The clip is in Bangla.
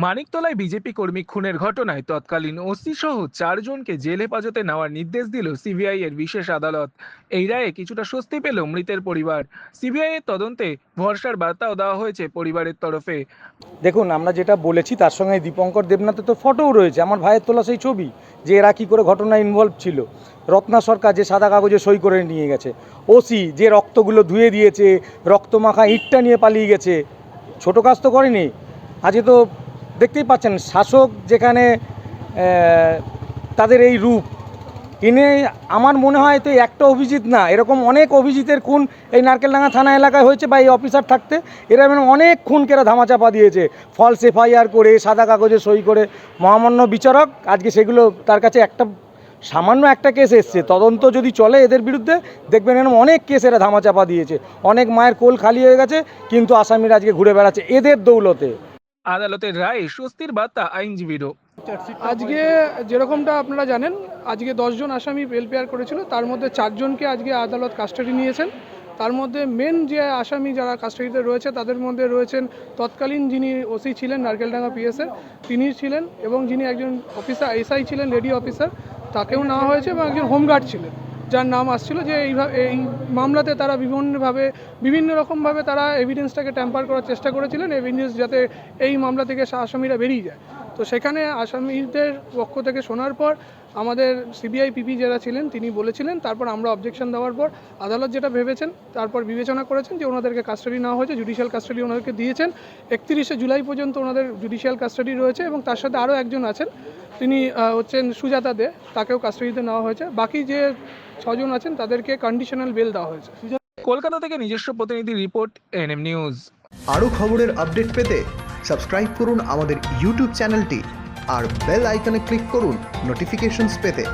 মানিকতলায় বিজেপি কর্মী খুনের ঘটনায় তৎকালীন ওসি সহ চারজনকে জেল হেফাজতে নেওয়ার নির্দেশ দিল সিবিআই এর বিশেষ আদালত। এই রায়ে কিছুটা স্বস্তি পেল মৃতের পরিবার। সিবিআই এর তদন্তে ভরসার বার্তাও দেওয়া হয়েছে পরিবারের তরফে। দেখুন, আমরা যেটা বলেছি, তার সঙ্গে দীপঙ্কর দেবনাথের তো ফটোও রয়েছে। আমার ভাইয়ের তোলা সেই ছবি, যে এরা কী করে ঘটনায় ইনভলভ ছিল। রত্না সরকার যে সাদা কাগজে সই করে নিয়ে গেছে। ওসি যে রক্তগুলো ধুয়ে দিয়েছে রক্ত মাখা ইটটা নিয়ে পালিয়ে গেছে। ছোটো কাজ তো করেনি। আজকে তো দেখতেই পাচ্ছেন, শাসক যেখানে তাদের এই রূপ ইনি আমার মনে হয় তো একটা অভিজিৎ না, এরকম অনেক অভিজিতের খুন এই নারকেলডাঙ্গা থানা এলাকায় হয়েছে বা এই অফিসার থাকতে, এরা এমন অনেক খুনকেরা ধামাচাপা দিয়েছে ফলস এফআইআর করে, সাদা কাগজে সই করে, মহামান্য বিচারক, আজকে সেগুলো তার কাছে একটা, সামান্য একটা কেস এসছে, তদন্ত যদি চলে এদের বিরুদ্ধে, দেখবেন এরকম অনেক কেস এরা ধামাচাপা দিয়েছে, অনেক মায়ের কোল খালি হয়ে গেছে, কিন্তু আসামিরা আজকে ঘুরে বেড়াচ্ছে, এদের দৌলতে। আদালতের রায়ে, স্বস্তির বার্তা, আইনজীবীরও। আজকে যেরকমটা আপনারা জানেন, আজকে দশজন আসামি বেল করেছিল, তার মধ্যে চারজনকে আজকে আদালত কাস্টাডি নিয়েছেন। তার মধ্যে মেন যে আসামি যারা কাস্টাডিতে রয়েছে, তাদের মধ্যে রয়েছেন তৎকালীন যিনি ওসি ছিলেন নারকেলডাঙ্গা পিএসের তিনি ছিলেন এবং যিনি একজন অফিসার এসআই ছিলেন লেডি অফিসার তাকেও নেওয়া হয়েছে এবং একজন হোমগার্ড ছিলেন। যার নাম আসছিল যে এইভাবে, এই মামলাতে তারা বিভিন্নভাবে, বিভিন্ন রকমভাবে তারা এভিডেন্সটাকে ট্যাম্পার করার চেষ্টা করেছিলেন এভিডেন্স যাতে এই মামলা থেকে আসামিরা বেরিয়ে যায়। তো সেখানে আসামিদের পক্ষ থেকে শোনার পর আমাদের সিবিআই পিপি যারা ছিলেন, তিনি বলেছিলেন, তারপর আমরা অবজেকশন দেওয়ার পর আদালত যেটা ভেবেছেন, তারপর বিবেচনা করেছেন যে ওনাদেরকে কাস্টাডি নেওয়া হয়েছে জুডিশিয়াল কাস্টাডি ওনাদেরকে দিয়েছেন। একত্রিশে জুলাই পর্যন্ত ওনাদের জুডিশিয়াল কাস্টাডি রয়েছে এবং তার সাথে আরও একজন আছেন, তিনি হচ্ছেন সুজাতা দে, তাকেও কাস্টাডিতে নেওয়া হয়েছে। বাকি যে ছজন আছেন তাদেরকে কন্ডিশনাল বেল দেওয়া হয়েছে। কলকাতা থেকে নিজস্ব প্রতিনিধি রিপোর্ট এনএম নিউজ আরও খবরের আপডেট পেতে সাবস্ক্রাইব করুন আমাদের ইউটিউব চ্যানেলটি আর বেল আইকনে ক্লিক করুন নোটিফিকেশনস পেতে।